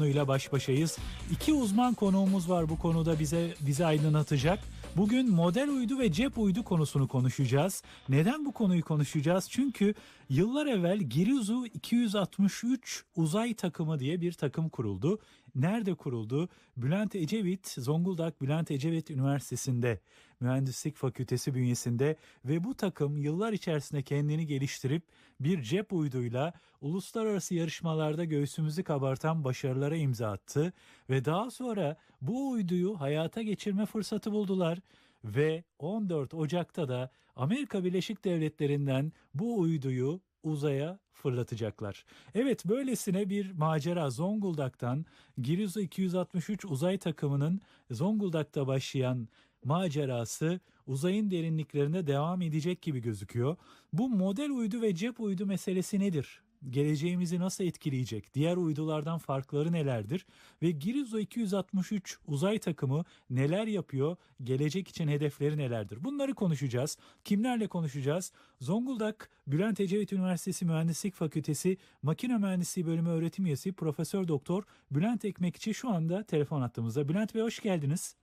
konuyla baş başayız. İki uzman konuğumuz var bu konuda bize bizi aydınlatacak. Bugün model uydu ve cep uydu konusunu konuşacağız. Neden bu konuyu konuşacağız? Çünkü yıllar evvel Girizu 263 uzay takımı diye bir takım kuruldu. Nerede kuruldu? Bülent Ecevit, Zonguldak Bülent Ecevit Üniversitesi'nde Mühendislik Fakültesi bünyesinde ve bu takım yıllar içerisinde kendini geliştirip bir cep uyduyla uluslararası yarışmalarda göğsümüzü kabartan başarılara imza attı ve daha sonra bu uyduyu hayata geçirme fırsatı buldular ve 14 Ocak'ta da Amerika Birleşik Devletleri'nden bu uyduyu uzaya fırlatacaklar. Evet böylesine bir macera Zonguldak'tan Girizu 263 uzay takımının Zonguldak'ta başlayan macerası uzayın derinliklerinde devam edecek gibi gözüküyor. Bu model uydu ve cep uydu meselesi nedir? Geleceğimizi nasıl etkileyecek? Diğer uydulardan farkları nelerdir? Ve Girizo 263 uzay takımı neler yapıyor? Gelecek için hedefleri nelerdir? Bunları konuşacağız. Kimlerle konuşacağız? Zonguldak Bülent Ecevit Üniversitesi Mühendislik Fakültesi Makine Mühendisliği Bölümü öğretim üyesi Profesör Doktor Bülent Ekmekçi şu anda telefon attığımızda. Bülent Bey hoş geldiniz.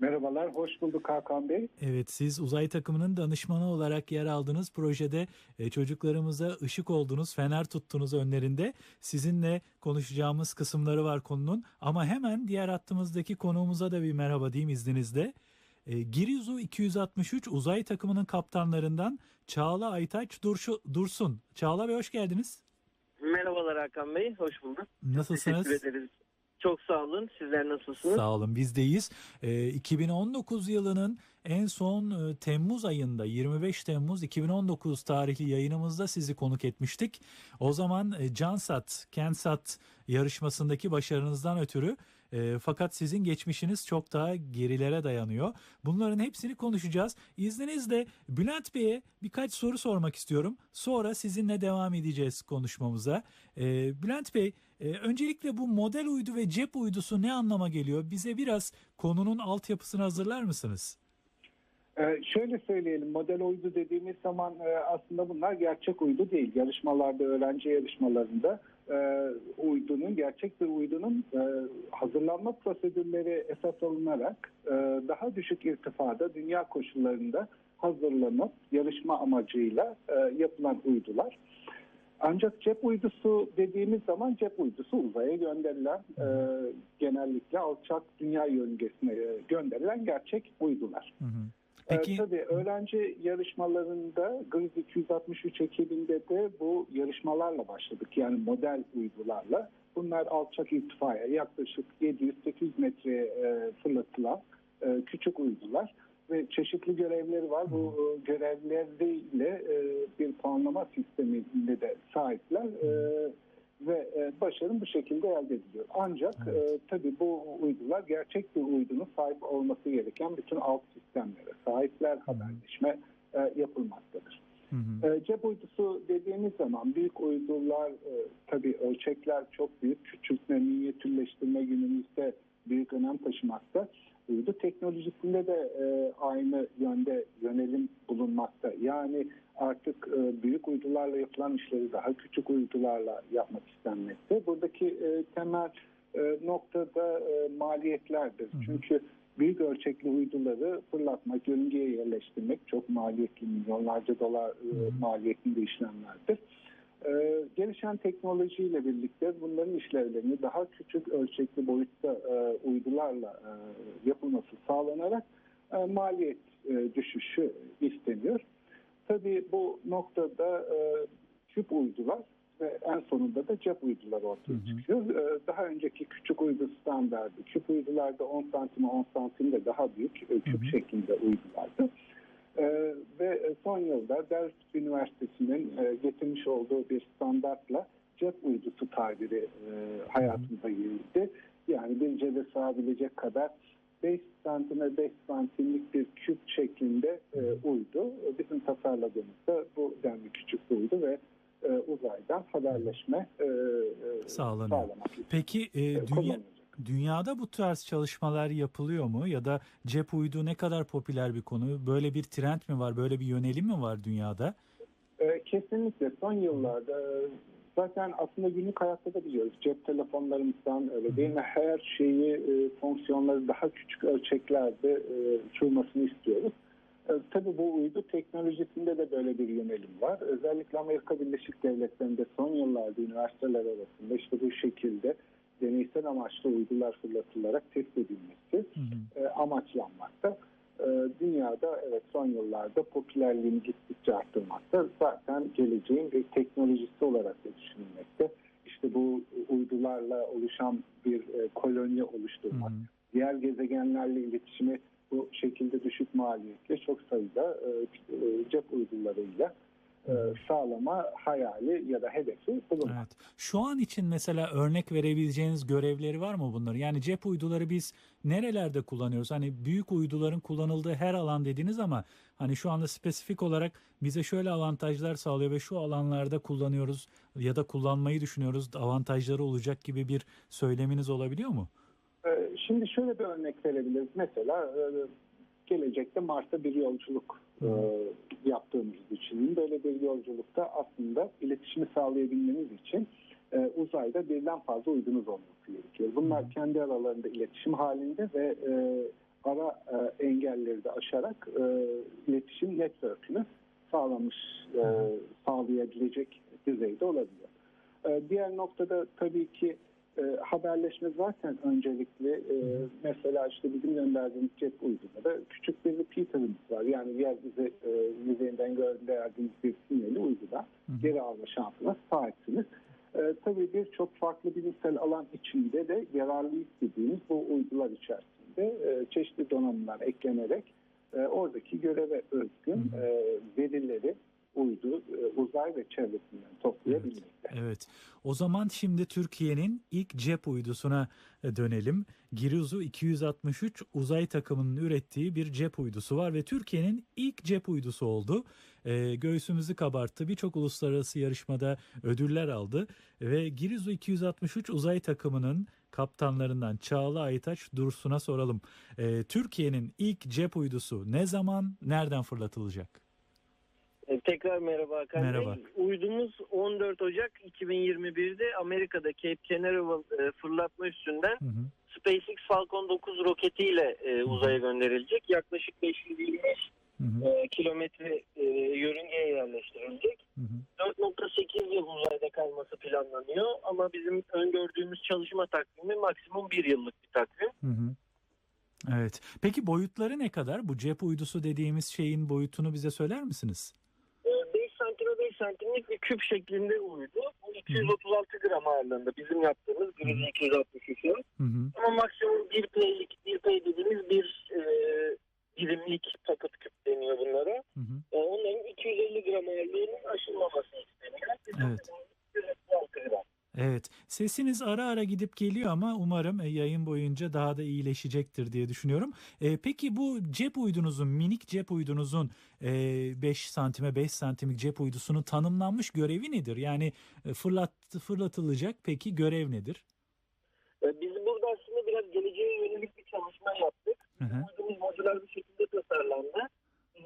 Merhabalar, hoş bulduk Hakan Bey. Evet siz uzay takımının danışmanı olarak yer aldığınız projede e, çocuklarımıza ışık oldunuz, fener tuttunuz önlerinde. Sizinle konuşacağımız kısımları var konunun ama hemen diğer hattımızdaki konuğumuza da bir merhaba diyeyim izninizle. E, Girizu 263 uzay takımının kaptanlarından Çağla Aytaç Durşu, Dursun. Çağla Bey hoş geldiniz. Merhabalar Hakan Bey, hoş bulduk. Nasılsınız? Teşekkür ederiz. Çok sağ olun. Sizler nasılsınız? Sağ olun bizdeyiz. Ee, 2019 yılının en son e, Temmuz ayında 25 Temmuz 2019 tarihli yayınımızda sizi konuk etmiştik. O zaman e, Cansat, Kensat yarışmasındaki başarınızdan ötürü e, fakat sizin geçmişiniz çok daha gerilere dayanıyor. Bunların hepsini konuşacağız. İzninizle Bülent Bey'e birkaç soru sormak istiyorum. Sonra sizinle devam edeceğiz konuşmamıza. E, Bülent Bey e, öncelikle bu model uydu ve cep uydusu ne anlama geliyor? Bize biraz konunun altyapısını hazırlar mısınız? Şöyle söyleyelim, model uydu dediğimiz zaman aslında bunlar gerçek uydu değil. Yarışmalarda, öğrenci yarışmalarında e, uydunun, gerçek bir uydunun e, hazırlanma prosedürleri esas alınarak e, daha düşük irtifada dünya koşullarında hazırlanıp yarışma amacıyla e, yapılan uydular. Ancak cep uydusu dediğimiz zaman cep uydusu uzaya gönderilen e, genellikle alçak dünya yörüngesine e, gönderilen gerçek uydular. Hı hı. Peki, Peki ee, tabii öğrenci yarışmalarında Griz 263 ekibinde de bu yarışmalarla başladık. Yani model uydularla. Bunlar alçak irtifaya yaklaşık 700-800 metreye e, fırlatılan e, küçük uydular ve çeşitli görevleri var. Bu e, görevleriyle e, bir puanlama sisteminde de sahipler. E, ve e, başarı bu şekilde elde ediliyor. Ancak Evet. e, tabii bu uydular gerçek bir uydunun sahip olması gereken bütün alt sistemlere sahipler haberleşme e, yapılmaktadır. Hı hı. E, cep uydusu dediğimiz zaman büyük uydular e, tabii ölçekler çok büyük. Küçültme, minyatürleştirme günümüzde büyük önem taşımakta. Uydu teknolojisinde de e, aynı yönde yönelim bulunmakta. Yani artık e, büyük uydularla yapılan işleri daha küçük uydularla yapmak istenmekte. Buradaki e, temel e, noktada e, maliyetlerdir. Hı. Çünkü büyük ölçekli uyduları fırlatmak, yörüngeye yerleştirmek çok maliyetli, milyonlarca dolar e, maliyetinde işlemlerdir. Ee, gelişen teknolojiyle birlikte bunların işlevlerini daha küçük ölçekli boyutta e, uydularla e, yapılması sağlanarak e, maliyet e, düşüşü isteniyor. Tabii bu noktada e, küp uydular ve en sonunda da cep uydular ortaya Hı hı. çıkıyor. E, daha önceki küçük uydu standardı. Küp uydularda 10 santim 10 santim de daha büyük e, küp Hı hı. şeklinde uydulardı. Ee, ve son yılda Delft Üniversitesi'nin e, getirmiş olduğu bir standartla cep uydusu tabiri e, hayatımıza girdi. Yani bir cebe sığabilecek kadar 5 santime 5 santimlik bir küp şeklinde e, uydu. Bizim tasarladığımız da bu denli küçük uydu ve e, uzaydan haberleşme e, e, Sağlanıyor. sağlamak Peki e, e, dünya, dünyada bu tarz çalışmalar yapılıyor mu? Ya da cep uydu ne kadar popüler bir konu? Böyle bir trend mi var? Böyle bir yönelim mi var dünyada? E, Kesinlikle son yıllarda Zaten aslında günlük hayatta da biliyoruz. Cep telefonlarımızdan öyle değil mi? Her şeyi, e, fonksiyonları daha küçük ölçeklerde e, uçurmasını istiyoruz. E, tabii bu uydu teknolojisinde de böyle bir yönelim var. Özellikle Amerika Birleşik Devletleri'nde son yıllarda üniversiteler arasında işte bu şekilde deneysel amaçlı uydular fırlatılarak test edilmesi Hı hı. e, amaçlanmakta. E, dünyada evet son yıllarda popülerliğini gittikçe arttırmakta. Zaten geleceğin bir teknolojisi olarak da düşünülmekte. İşte bu uydularla oluşan bir e, koloni Hı oluşturmak, hı. diğer gezegenlerle iletişimi bu şekilde düşük maliyetle çok sayıda e, e, cep uydularıyla sağlama hayali ya da hedefi bulunmakta. Evet. Şu an için mesela örnek verebileceğiniz görevleri var mı bunları? Yani cep uyduları biz nerelerde kullanıyoruz? Hani büyük uyduların kullanıldığı her alan dediniz ama hani şu anda spesifik olarak bize şöyle avantajlar sağlıyor ve şu alanlarda kullanıyoruz ya da kullanmayı düşünüyoruz. Avantajları olacak gibi bir söyleminiz olabiliyor mu? Ee, Şimdi şöyle bir örnek verebiliriz. Mesela e, gelecekte Mars'a bir yolculuk. E, yaptığımızı düşünün. Böyle bir yolculukta aslında iletişimi sağlayabilmeniz için e, uzayda birden fazla uydunuz olması gerekiyor. Bunlar kendi aralarında iletişim halinde ve e, ara e, engelleri de aşarak e, iletişim network'ünü sağlamış, e, sağlayabilecek düzeyde olabiliyor. E, diğer noktada tabii ki e, haberleşme zaten öncelikli. E, mesela işte bizim gönderdiğimiz cep uydunda küçük bir repeater'ımız var. Yani yeryüzü e, yüzeyinden gönderdiğimiz bir sinyali hı. geri alma şansına sahipsiniz. E, tabii birçok farklı bilimsel alan içinde de yararlı istediğimiz bu uydular içerisinde e, çeşitli donanımlar eklenerek e, oradaki göreve özgün e, verileri uydu, e, uzay ve çevresinden toplayabilmekte. Evet. O zaman şimdi Türkiye'nin ilk cep uydusuna e, dönelim. Girizu 263 uzay takımının ürettiği bir cep uydusu var ve Türkiye'nin ilk cep uydusu oldu. E, göğsümüzü kabarttı. Birçok uluslararası yarışmada ödüller aldı ve Girizu 263 uzay takımının kaptanlarından Çağla Aytaç Dursun'a soralım. E, Türkiye'nin ilk cep uydusu ne zaman, nereden fırlatılacak? E, Tekrar merhaba Hakan Merhaba. Bey. Uydumuz 14 Ocak 2021'de Amerika'da Cape Canaveral e, fırlatma üstünden Hı hı. SpaceX Falcon 9 roketiyle e, uzaya gönderilecek. Yaklaşık 525 Hı hı. e, kilometre e, yörüngeye yerleştirilecek. Hı hı. 4.8 yıl uzayda kalması planlanıyor ama bizim öngördüğümüz çalışma takvimi maksimum bir yıllık bir takvim. Hı hı. Evet. Peki boyutları ne kadar? Bu cep uydusu dediğimiz şeyin boyutunu bize söyler misiniz? E, 5 santime 5 santimlik bir küp şeklinde uydu. Bu 236 gram ağırlığında bizim yaptığımız Grizzly 263 var. Hı hı. Ama maksimum 1 P'lik, 1 P dediğimiz bir e, birimlik paket küp deniyor bunlara. Hı hı. E, onların 250 gram ağırlığının aşılmaması isteniyor. Bizim Evet. 236 gram. Evet. Sesiniz ara ara gidip geliyor ama umarım e, yayın boyunca daha da iyileşecektir diye düşünüyorum. E, peki bu cep uydunuzun, minik cep uydunuzun e, 5 santime 5 santimlik cep uydusunun tanımlanmış görevi nedir? Yani e, fırlat, fırlatılacak peki görev nedir? E, Biz burada aslında biraz geleceğe yönelik bir çalışma yaptık. Hı hı. Uydumuz modüler bir şekilde tasarlandı.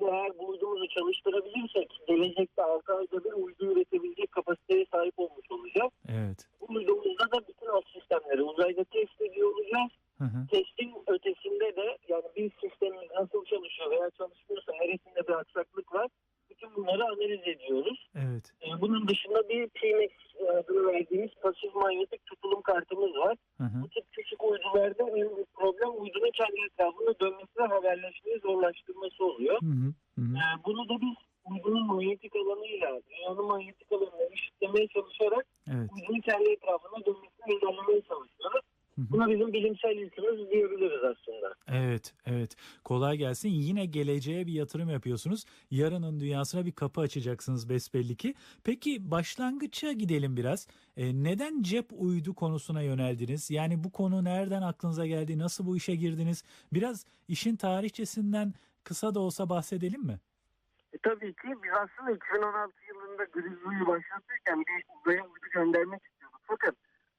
Eğer uydumuzu çalıştırabilirsek gelecekte 6 ayda bir uydu üretebilecek kapasiteye sahip olmuş olacağız. Evet. Bu uydumuzda da bütün alt sistemleri uzayda test ediyor olacağız. Hı hı. Testin ötesinde de yani bir sistemimiz nasıl çalışıyor veya çalışmıyorsa neresinde bir aksaklık var. Bütün bunları analiz ediyoruz. Evet. E, Bunun dışında bir PMX adını verdiğimiz pasif manyetik tutulum kartımız var. Hı hı. Bu tip küçük uydularda büyük problem uydunun kendi etrafında dönmesi ve haberleşmeyi zorlaştırması oluyor. Hı hı. Hı hı. Ee, bunu da biz uydunun manyetik alanıyla dünyanın manyetik alanını eşitlemeye çalışarak Evet. uydunun kendi etrafında dönmesini engellemeye çalışıyoruz. Buna bizim bilimsel yükümüz diyebiliriz aslında. Evet, evet. Kolay gelsin. Yine geleceğe bir yatırım yapıyorsunuz. Yarının dünyasına bir kapı açacaksınız besbelli ki. Peki başlangıça gidelim biraz. E, neden cep uydu konusuna yöneldiniz? Yani bu konu nereden aklınıza geldi? Nasıl bu işe girdiniz? Biraz işin tarihçesinden kısa da olsa bahsedelim mi? E, tabii ki biz aslında 2016 yılında Grizzly'yi başlatırken bir uzaya uydu göndermek istiyorduk. Fakat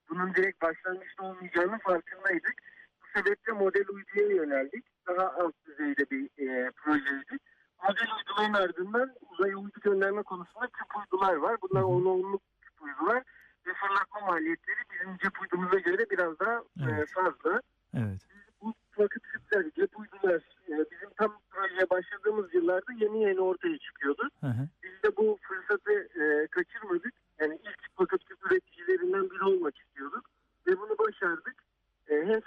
bunun direkt başlangıçta olmayacağını farkındaydık. Bu sebeple model uyduya yöneldik. Daha alt düzeyde bir e, projeydi. Model uyduların ardından uzaya uydu gönderme konusunda küp uydular var. Bunlar Hı hı. 10 onluk küp uydular. ve fırlatma maliyetleri bizim cep uydumuza göre biraz daha e, Evet. fazla. Evet. Bu vakit küpler, cep uydular e, bizim tam projeye başladığımız yıllarda yeni yeni ortaya çıkıyordu. Hı hı. Biz de bu fırsatı e, kaçırmadık. Yani ilk vakit küp üreticilerinden biri olmak istiyorduk. Ve bunu başardık. E, hem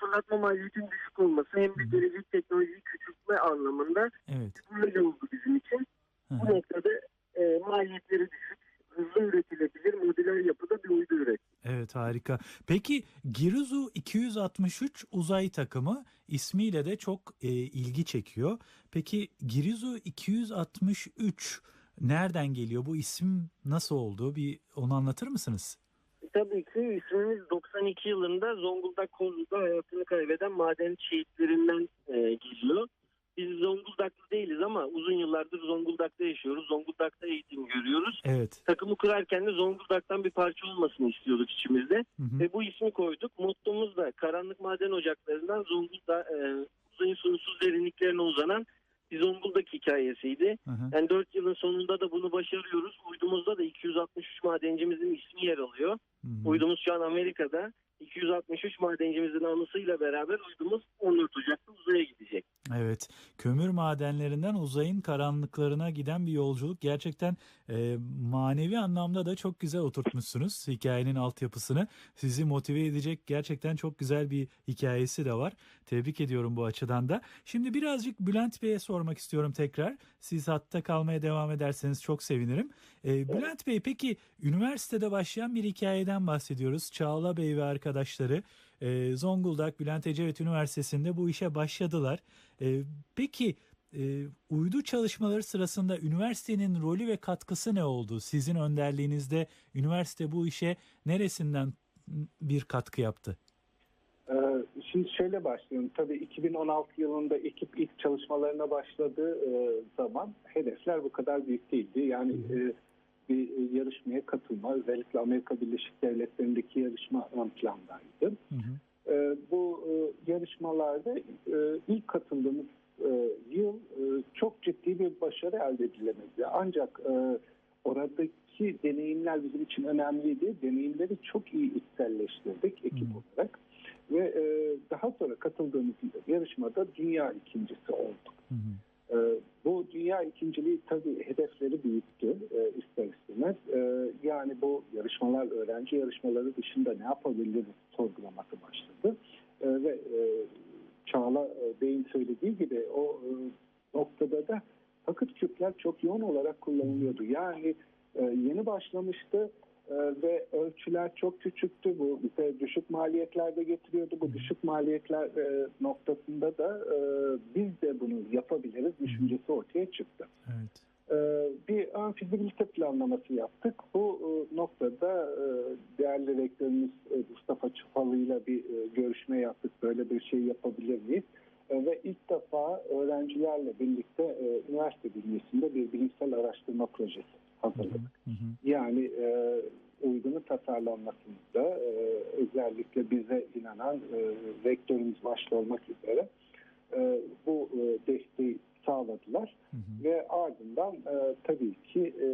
maliyetinin düşük olması hem de gelecek teknolojiyi küçültme anlamında Evet. proje oldu bizim için. Hı Bu noktada e, maliyetleri düşük, hızlı üretilebilir, modüler yapıda bir uydu üret. Evet harika. Peki Girizu 263 uzay takımı ismiyle de çok e, ilgi çekiyor. Peki Girizu 263 nereden geliyor? Bu isim nasıl oldu? Bir onu anlatır mısınız? Tabii ki ismimiz 92 yılında Zonguldak Kozlu'da hayatını kaybeden maden şehitlerinden e, geliyor. Biz Zonguldaklı değiliz ama uzun yıllardır Zonguldak'ta yaşıyoruz. Zonguldak'ta eğitim görüyoruz. Evet. Takımı kurarken de Zonguldak'tan bir parça olmasını istiyorduk içimizde. Hı hı. Ve bu ismi koyduk. Mottomuz da karanlık maden ocaklarından Zonguldak, e, uzayın sonsuz derinliklerine uzanan bir Zonguldak hikayesiydi. Hı hı. Yani 4 yılın sonunda da bunu başarıyoruz. Uydumuzda da 263 madencimizin ismi yer alıyor. Hı hı. Uydumuz şu an Amerika'da. 263 madencimizin anısıyla beraber uydumuz 14 Ocak'ta uzaya gidecek. Evet, kömür madenlerinden uzayın karanlıklarına giden bir yolculuk. Gerçekten e, manevi anlamda da çok güzel oturtmuşsunuz hikayenin altyapısını. Sizi motive edecek gerçekten çok güzel bir hikayesi de var. Tebrik ediyorum bu açıdan da. Şimdi birazcık Bülent Bey'e sormak istiyorum tekrar. Siz hatta kalmaya devam ederseniz çok sevinirim. E, Bülent Bey peki üniversitede başlayan bir hikayeden bahsediyoruz. Çağla Bey ve arkadaşları e, Zonguldak Bülent Ecevit Üniversitesi'nde bu işe başladılar. E, peki e, uydu çalışmaları sırasında üniversitenin rolü ve katkısı ne oldu? Sizin önderliğinizde üniversite bu işe neresinden bir katkı yaptı? Ee, Şimdi şöyle başlayalım. Tabii 2016 yılında ekip ilk çalışmalarına başladığı e, zaman hedefler bu kadar büyük değildi. Yani e, bir e, yarışmaya katılma, özellikle Amerika Birleşik Devletleri'ndeki yarışma ön plandaydı. Hı hı. E, Bu yarışmalarda ilk katıldığımız e, yıl e, çok ciddi bir başarı elde edilemedi. Ancak e, oradaki deneyimler bizim için önemliydi. Deneyimleri çok iyi içselleştirdik ekip olarak. Ve e, daha sonra katıldığımız yarışmada dünya ikincisi olduk. Hı hı. Bu dünya ikinciliği tabii hedefleri büyüttü e, ister istemez. Yani bu yarışmalar, öğrenci yarışmaları dışında ne yapabiliriz sorgulaması başladı. Ve e, Çağla e, Bey'in söylediği gibi o e, noktada da akıt küpler çok yoğun olarak kullanılıyordu. Yani e, yeni başlamıştı ve ölçüler çok küçüktü. Bu bize düşük maliyetlerde getiriyordu. Bu düşük maliyetler noktasında da biz de bunu yapabiliriz düşüncesi ortaya çıktı. Evet. E, bir ön fizibilite planlaması yaptık. Bu e, noktada e, değerli rektörümüz e, Mustafa Çıfalı ile bir görüşme yaptık. Böyle bir şey yapabilir miyiz? Ve ilk defa öğrencilerle birlikte üniversite bünyesinde bir bilimsel araştırma projesi hazırladık. Hı hı. Yani uydunun tasarlanmasında özellikle bize inanan rektörümüz başta olmak üzere e, bu e, desteği sağladılar Hı hı. ve ardından e, tabii ki e,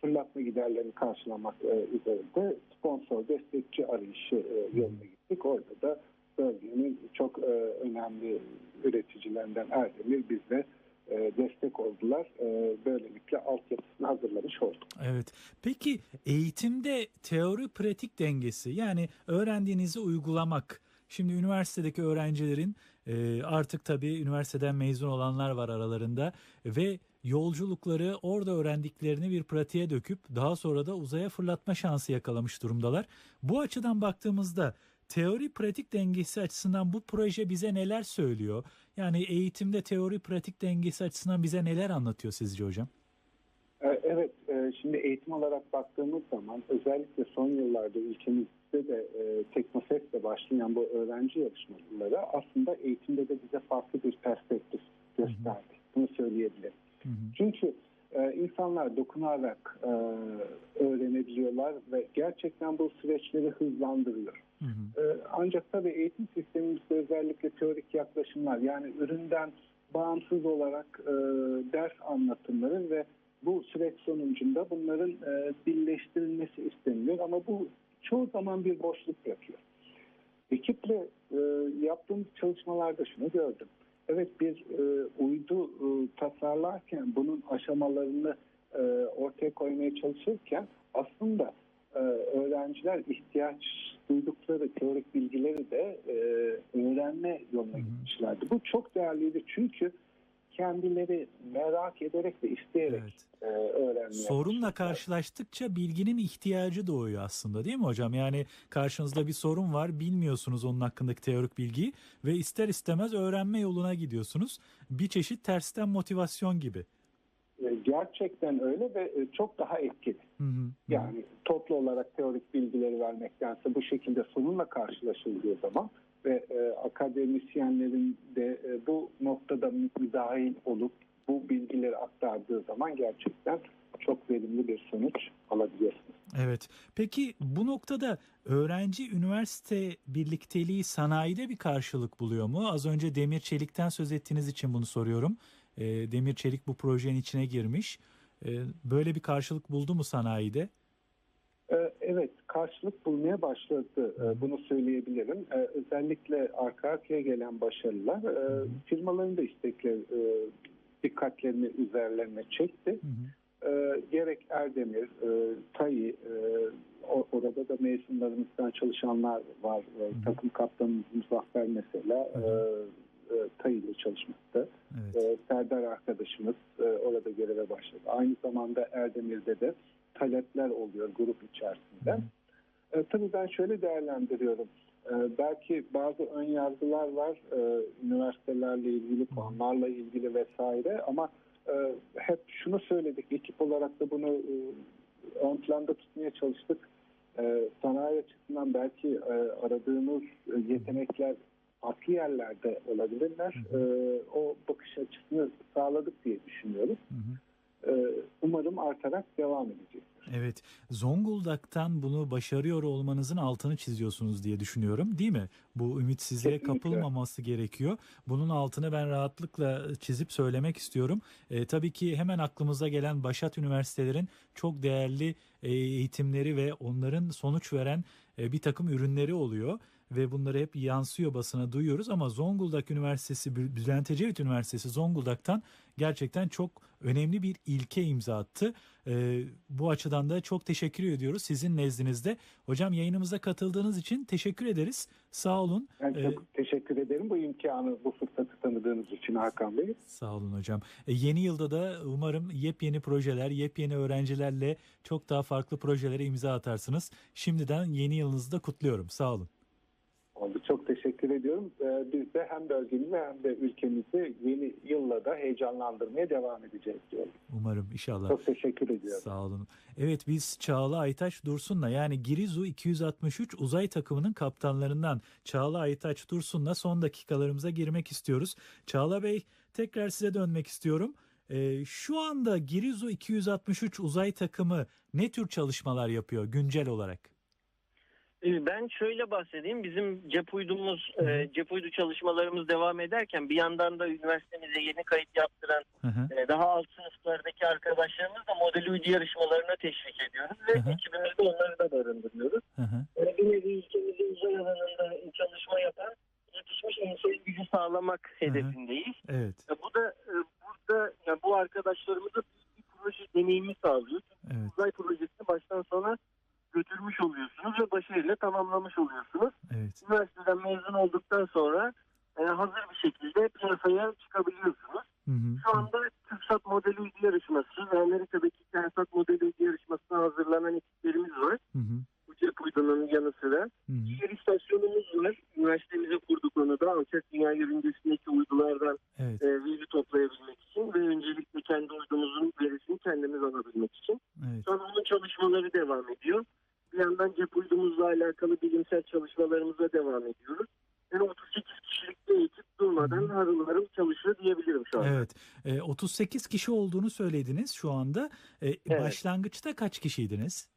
fırlatma giderlerini karşılamak e, üzerinde sponsor destekçi arayışı e, yoluna gittik. Orada da bölgenin çok e, önemli üreticilerinden Erdemir bizle e, destek oldular. E, böylelikle altyapısını hazırlamış olduk. Evet. Peki eğitimde teori pratik dengesi yani öğrendiğinizi uygulamak. Şimdi üniversitedeki öğrencilerin e, artık tabii üniversiteden mezun olanlar var aralarında ve yolculukları orada öğrendiklerini bir pratiğe döküp daha sonra da uzaya fırlatma şansı yakalamış durumdalar. Bu açıdan baktığımızda teori pratik dengesi açısından bu proje bize neler söylüyor? Yani eğitimde teori pratik dengesi açısından bize neler anlatıyor sizce hocam? E, Evet, e, şimdi eğitim olarak baktığımız zaman özellikle son yıllarda ülkemizde de e, Teknofest'le başlayan bu öğrenci yarışmaları aslında eğitimde de bize farklı bir perspektif gösterdi. Bunu söyleyebilirim. Hı hı. Çünkü e, insanlar dokunarak e, öğrenebiliyorlar ve gerçekten bu süreçleri hızlandırıyor. Hı hı. Ee, Ancak tabii eğitim sistemimizde özellikle teorik yaklaşımlar yani üründen bağımsız olarak e, ders anlatımları ve bu süreç sonucunda bunların e, birleştirilmesi isteniyor ama bu çoğu zaman bir boşluk bırakıyor. Ekiple e, yaptığımız çalışmalarda şunu gördüm. Evet bir e, uydu e, tasarlarken bunun aşamalarını e, ortaya koymaya çalışırken aslında e, öğrenciler ihtiyaç duydukları teorik bilgileri de e, öğrenme yoluna gitmişlerdi. Bu çok değerliydi çünkü kendileri merak ederek ve isteyerek Evet. e, öğrenmeye Sorunla karşılaştıkça bilginin ihtiyacı doğuyor aslında değil mi hocam? Yani karşınızda bir sorun var, bilmiyorsunuz onun hakkındaki teorik bilgiyi ve ister istemez öğrenme yoluna gidiyorsunuz. Bir çeşit tersten motivasyon gibi. E, Gerçekten öyle ve e, çok daha etkili. Hı hı, hı. Yani toplu olarak teorik bilgileri vermektense bu şekilde sorunla karşılaşıldığı zaman ve e, akademisyenlerin de e, bu noktada müdahil olup bu bilgileri aktardığı zaman gerçekten çok verimli bir sonuç alabiliyorsunuz. Evet. Peki bu noktada öğrenci üniversite birlikteliği sanayide bir karşılık buluyor mu? Az önce Demir Çelik'ten söz ettiğiniz için bunu soruyorum. Ee, Demir Çelik bu projenin içine girmiş. Ee, böyle bir karşılık buldu mu sanayide? E, karşılık bulmaya başladı. E, Bunu söyleyebilirim. E, Özellikle arka arkaya gelen başarılar e, firmaların da istekleri, e, dikkatlerini üzerlerine çekti. Hı hı. E, gerek Erdemir, e, TAİ, e, orada da mezunlarımızdan çalışanlar var. E, hı. takım kaptanımız Muzaffer mesela Hı e, hı. e, TAİ ile çalışmakta. Evet. E, Serdar arkadaşımız e, orada göreve başladı. Aynı zamanda Erdemir'de de talepler oluyor grup içerisinde. Hı hı. E, tabii ben şöyle değerlendiriyorum. E, belki bazı ön yargılar var e, üniversitelerle ilgili, puanlarla ilgili vesaire ama e, hep şunu söyledik ekip olarak da bunu e, ön planda tutmaya çalıştık. E, sanayi açısından belki e, aradığımız yetenekler farklı yerlerde olabilirler. Hı E, o bakış açısını sağladık diye düşünüyoruz. Hı hı. E, umarım artarak devam edecek. Evet, Zonguldak'tan bunu başarıyor olmanızın altını çiziyorsunuz diye düşünüyorum, değil mi? Bu ümitsizliğe Kesinlikle. kapılmaması gerekiyor. Bunun altını ben rahatlıkla çizip söylemek istiyorum. E, tabii ki hemen aklımıza gelen Başat Üniversitelerin çok değerli e, eğitimleri ve onların sonuç veren e, bir takım ürünleri oluyor ve bunları hep yansıyor basına duyuyoruz ama Zonguldak Üniversitesi, Bü- Bülent Ecevit Üniversitesi Zonguldak'tan gerçekten çok önemli bir ilke imza attı. Ee, bu açıdan da çok teşekkür ediyoruz sizin nezdinizde. Hocam yayınımıza katıldığınız için teşekkür ederiz. Sağ olun. Ben Ee, çok teşekkür ederim bu imkanı, bu fırsatı tanıdığınız için Hakan Bey. Sağ olun hocam. E, yeni yılda da umarım yepyeni projeler, yepyeni öğrencilerle çok daha farklı projelere imza atarsınız. Şimdiden yeni yılınızı da kutluyorum. Sağ olun. Oldu. Çok teşekkür ediyorum. Ee, Biz de hem bölgemizi hem de ülkemizi yeni yılla da heyecanlandırmaya devam edeceğiz diyorum. Umarım inşallah. Çok teşekkür ediyorum. Sağ olun. Evet biz Çağla Aytaç Dursun'la yani Girizu 263 uzay takımının kaptanlarından Çağla Aytaç Dursun'la son dakikalarımıza girmek istiyoruz. Çağla Bey tekrar size dönmek istiyorum. Ee, şu anda Girizu 263 uzay takımı ne tür çalışmalar yapıyor güncel olarak? Ee, Ben şöyle bahsedeyim. Bizim cep uydumuz, e, cep uydu çalışmalarımız devam ederken bir yandan da üniversitemize yeni kayıt yaptıran Hı hı, e, daha alt sınıflardaki arkadaşlarımız da model uydu yarışmalarına teşvik ediyoruz ve Hı hı. ekibimizde onları da barındırıyoruz. hı hı. Yani bir nevi ülkemizde uzay alanında çalışma yapan yetişmiş insan gücü sağlamak hedefindeyiz. Mezun olduktan Bir yandan cep uydumuzla alakalı bilimsel çalışmalarımıza devam ediyoruz. Yani 38 kişilik bir ekip durmadan harıl harıl çalışıyor diyebilirim şu an. Evet. E, 38 kişi olduğunu söylediniz şu anda. E, Başlangıçta kaç kişiydiniz?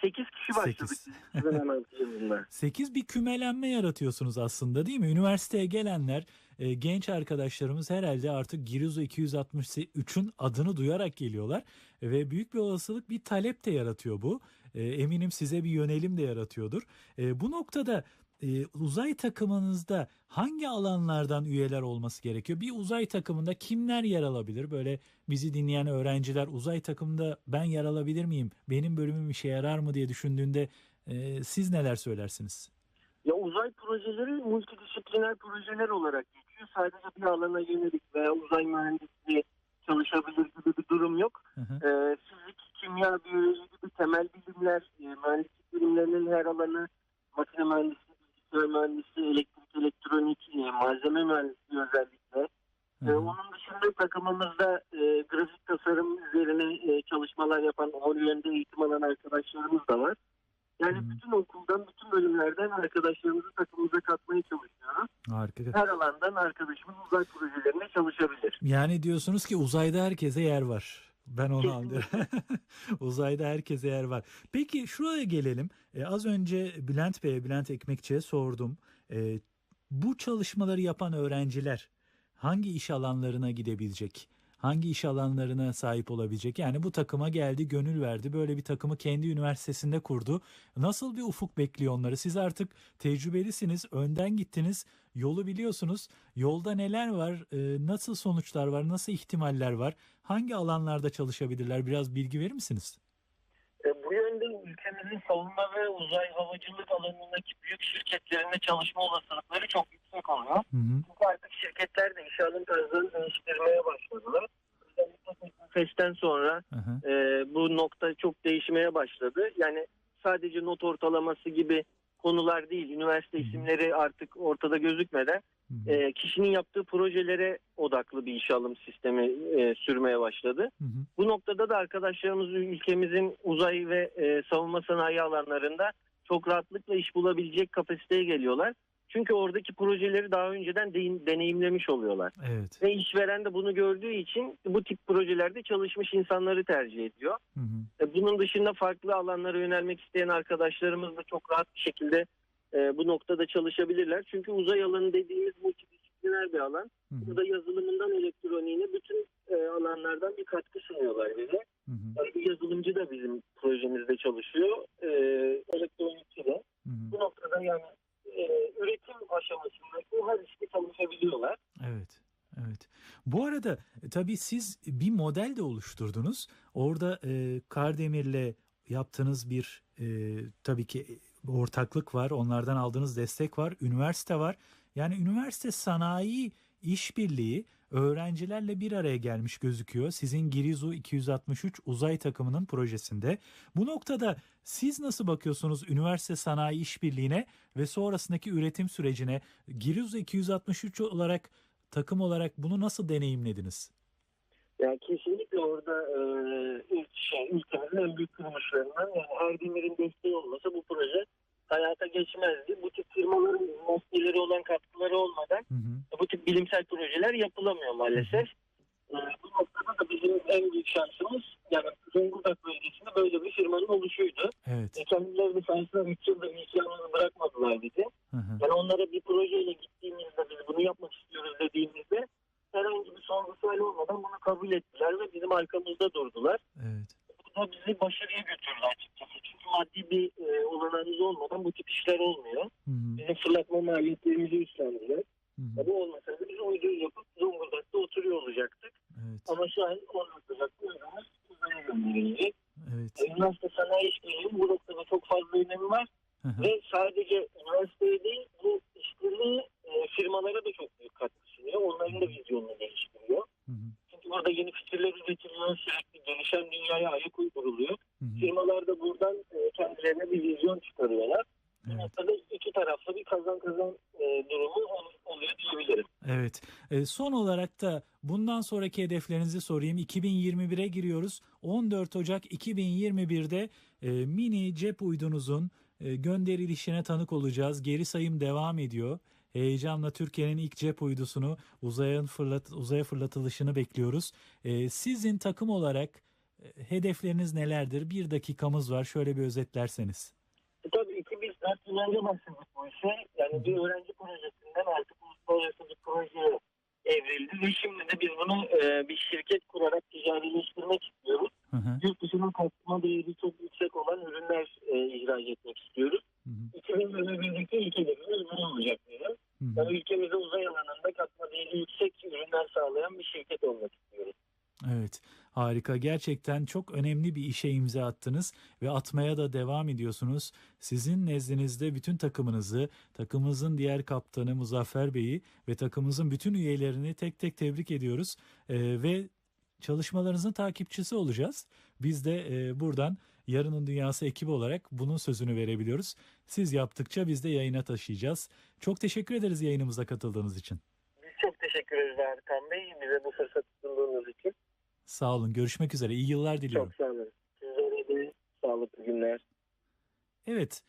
8 kişi başladık Sekiz. 2016 yılında. 8 bir kümelenme yaratıyorsunuz aslında değil mi? Üniversiteye gelenler e, genç arkadaşlarımız herhalde artık Girizo 263'ün adını duyarak geliyorlar ve büyük bir olasılık bir talep de yaratıyor bu. E, eminim size bir yönelim de yaratıyordur. E, bu noktada e, uzay takımınızda hangi alanlardan üyeler olması gerekiyor? Bir uzay takımında kimler yer alabilir? Böyle bizi dinleyen öğrenciler uzay takımında ben yer alabilir miyim? Benim bölümüm işe yarar mı diye düşündüğünde e, siz neler söylersiniz? Ya uzay projeleri multidisipliner projeler olarak geçiyor. Sadece bir alana yönelik veya uzay mühendisliği çalışabilir gibi bir durum yok. Hı hı. Ee, fizik, kimya, biyoloji gibi temel bilimler, e, mühendislik bilimlerinin her alanı, makine mühendisliği, mühendisliği, elektrik, elektronik, e, malzeme mühendisliği özellikle. Ee, hı. onun dışında takımımızda e, grafik tasarım üzerine e, çalışmalar yapan, o yönde eğitim alan arkadaşlarımız da var. Yani Hı. bütün okuldan, bütün bölümlerden arkadaşlarımızı takımımıza katmaya çalışıyoruz. Harika. Her alandan arkadaşımız uzay projelerine çalışabilir. Yani diyorsunuz ki uzayda herkese yer var. Ben onu anlıyorum. uzayda herkese yer var. Peki şuraya gelelim. E, az önce Bülent Bey'e, Bülent Ekmekçi'ye sordum. E, bu çalışmaları yapan öğrenciler hangi iş alanlarına gidebilecek? Hangi iş alanlarına sahip olabilecek? Yani bu takıma geldi, gönül verdi. Böyle bir takımı kendi üniversitesinde kurdu. Nasıl bir ufuk bekliyor onları? Siz artık tecrübelisiniz, önden gittiniz, yolu biliyorsunuz. Yolda neler var, e, nasıl sonuçlar var, nasıl ihtimaller var? Hangi alanlarda çalışabilirler? Biraz bilgi verir misiniz? Bu yönde ülkemizin savunma ve uzay havacılık alanındaki büyük şirketlerinde çalışma olasılıkları çok yüksek oluyor. Hı hı. Çünkü artık şirketler de iş alım tarzlarını değiştirmeye başladılar. FES'ten sonra Hı hı. e, bu nokta çok değişmeye başladı. Yani sadece not ortalaması gibi konular değil, üniversite isimleri artık ortada gözükmeden e, kişinin yaptığı projelere odaklı bir iş alım sistemi e, sürmeye başladı. Hı hı. Bu noktada da arkadaşlarımız ülkemizin uzay ve e, savunma sanayi alanlarında çok rahatlıkla iş bulabilecek kapasiteye geliyorlar. Çünkü oradaki projeleri daha önceden de- deneyimlemiş oluyorlar. Evet. Ve işveren de bunu gördüğü için bu tip projelerde çalışmış insanları tercih ediyor. Hı hı. E, Bunun dışında farklı alanlara yönelmek isteyen arkadaşlarımız da çok rahat bir şekilde e, bu noktada çalışabilirler. Çünkü uzay alanı dediğimiz multidisipliner bir alan. Hı hı. Burada yazılımından elektroniğine bütün e, alanlardan bir katkı sunuyorlar bize. Hı hı. Yani bir yazılımcı da bizim projemizde çalışıyor. E, elektronikçi de. Hı hı. Bu noktada yani e, üretim aşamasındaki her işte çalışabiliyorlar. Evet. Evet. Bu arada e, tabii siz bir model de oluşturdunuz. Orada e, Kardemir'le yaptığınız bir e, tabii ki e, ortaklık var. Onlardan aldığınız destek var. Üniversite var. Yani üniversite sanayi işbirliği öğrencilerle bir araya gelmiş gözüküyor. Sizin Girizu 263 uzay takımının projesinde. Bu noktada siz nasıl bakıyorsunuz üniversite sanayi işbirliğine ve sonrasındaki üretim sürecine? Girizu 263 olarak takım olarak bunu nasıl deneyimlediniz? Yani kesinlikle orada e, ilk şey, ülkemizin en büyük kuruluşlarından yani Erdemir'in desteği olmasa bu proje hayata geçmezdi. Bu tip firmaların maddeleri olan katkıları olmadan Hı hı. bu tip bilimsel projeler yapılamıyor maalesef. E, bu noktada da bizim en büyük şansımız yani Zonguldak bölgesinde böyle bir firmanın oluşuydu. Evet. E, kendileri sayesinde 3 yıldır isyanını bırakmadılar bizi. Hı hı. Yani onlara bir projeyle gittiğimizde biz bunu yapmak istiyoruz dediğimizde herhangi bir sorgu sual olmadan bunu kabul ettiler ve bizim arkamızda durdular. Evet. Bu da bizi başarıya götürdü açıkçası. Maddi bir e, olanağımız olmadan bu tip işler olmuyor. Hı hı. Bizim fırlatma maliyetlerimizi üstlendiler. Hı bu olmasaydı biz uyduyu yapıp Zonguldak'ta oturuyor olacaktık. Evet. Ama şu an olmayacak. Uydumuz uzaya gönderilecek. Evet. E, Üniversite sanayi işbirliğinin bu noktada çok fazla önemi var. Hı hı. Ve sadece üniversiteye değil bu işbirliği e, firmalara da çok büyük katkı sunuyor. Onların da vizyonunu geliştiriyor. Hı hı. Çünkü burada yeni fikirler üretiliyor, sürekli gelişen dünyaya ayak uyduruluyor. Hı hı. Firmalar da buradan e, kendilerine bir vizyon çıkarıyorlar. Bu Evet. noktada iki taraflı bir kazan kazan e, durumu ol- oluyor diyebilirim. Evet. E, son olarak da bundan sonraki hedeflerinizi sorayım. 2021'e giriyoruz. 14 Ocak 2021'de e, mini cep uydunuzun e, gönderilişine tanık olacağız. Geri sayım devam ediyor. Heyecanla Türkiye'nin ilk cep uydusunu uzaya, fırlat, uzaya fırlatılışını bekliyoruz. E, sizin takım olarak e, hedefleriniz nelerdir? Bir dakikamız var. Şöyle bir özetlerseniz. yıl önce başladık bu işe. Yani bir öğrenci projesinden artık uluslararası bir projeye evrildi ve şimdi de biz bunu e, bir şirket kurarak ticarileştirmek istiyoruz. Hı hı, Yurt dışının katma değeri çok yüksek olan ürünler e, ihraç etmek istiyoruz. hı hı, 2021'deki ilk hedefimiz bu olacak hı. Yani ülkemizde uzay alanında katma değeri yüksek ürünler sağlayan bir şirket olmak istiyoruz. Evet, harika. Gerçekten çok önemli bir işe imza attınız ve atmaya da devam ediyorsunuz. Sizin nezdinizde bütün takımınızı, takımımızın diğer kaptanı Muzaffer Bey'i ve takımımızın bütün üyelerini tek tek tebrik ediyoruz. Ee, ve çalışmalarınızın takipçisi olacağız. Biz de e, buradan Yarının Dünyası ekibi olarak bunun sözünü verebiliyoruz. Siz yaptıkça biz de yayına taşıyacağız. Çok teşekkür ederiz yayınımıza katıldığınız için. Biz çok teşekkür ederiz Erkan Bey bize bu fırsatı sunduğunuz için. Sağ olun. Görüşmek üzere. İyi yıllar diliyorum. Çok sağ olun. Sizlere de sağlıklı günler. Evet,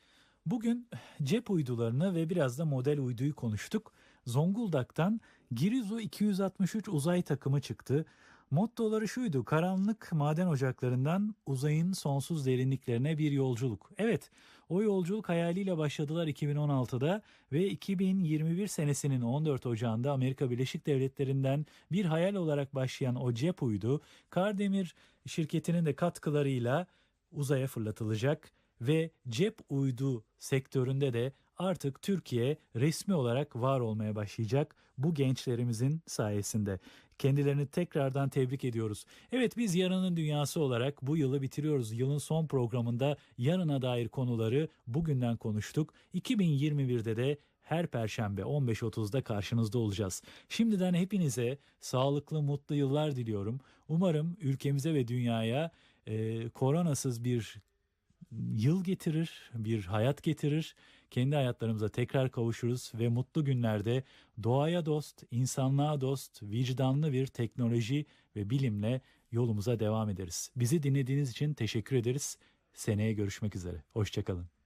bugün cep uydularını ve biraz da model uyduyu konuştuk. Zonguldak'tan Girizu 263 uzay takımı çıktı. Mottoları şuydu, karanlık maden ocaklarından uzayın sonsuz derinliklerine bir yolculuk. Evet, o yolculuk hayaliyle başladılar 2016'da ve 2021 senesinin 14 Ocağı'nda Amerika Birleşik Devletleri'nden bir hayal olarak başlayan o cep uydu, Kardemir şirketinin de katkılarıyla uzaya fırlatılacak ve cep uydu sektöründe de artık Türkiye resmi olarak var olmaya başlayacak bu gençlerimizin sayesinde. Kendilerini tekrardan tebrik ediyoruz. Evet biz yarının dünyası olarak bu yılı bitiriyoruz. Yılın son programında yarına dair konuları bugünden konuştuk. 2021'de de her perşembe 15.30'da karşınızda olacağız. Şimdiden hepinize sağlıklı, mutlu yıllar diliyorum. Umarım ülkemize ve dünyaya e, koronasız bir yıl getirir, bir hayat getirir. Kendi hayatlarımıza tekrar kavuşuruz ve mutlu günlerde doğaya dost, insanlığa dost, vicdanlı bir teknoloji ve bilimle yolumuza devam ederiz. Bizi dinlediğiniz için teşekkür ederiz. Seneye görüşmek üzere. Hoşçakalın.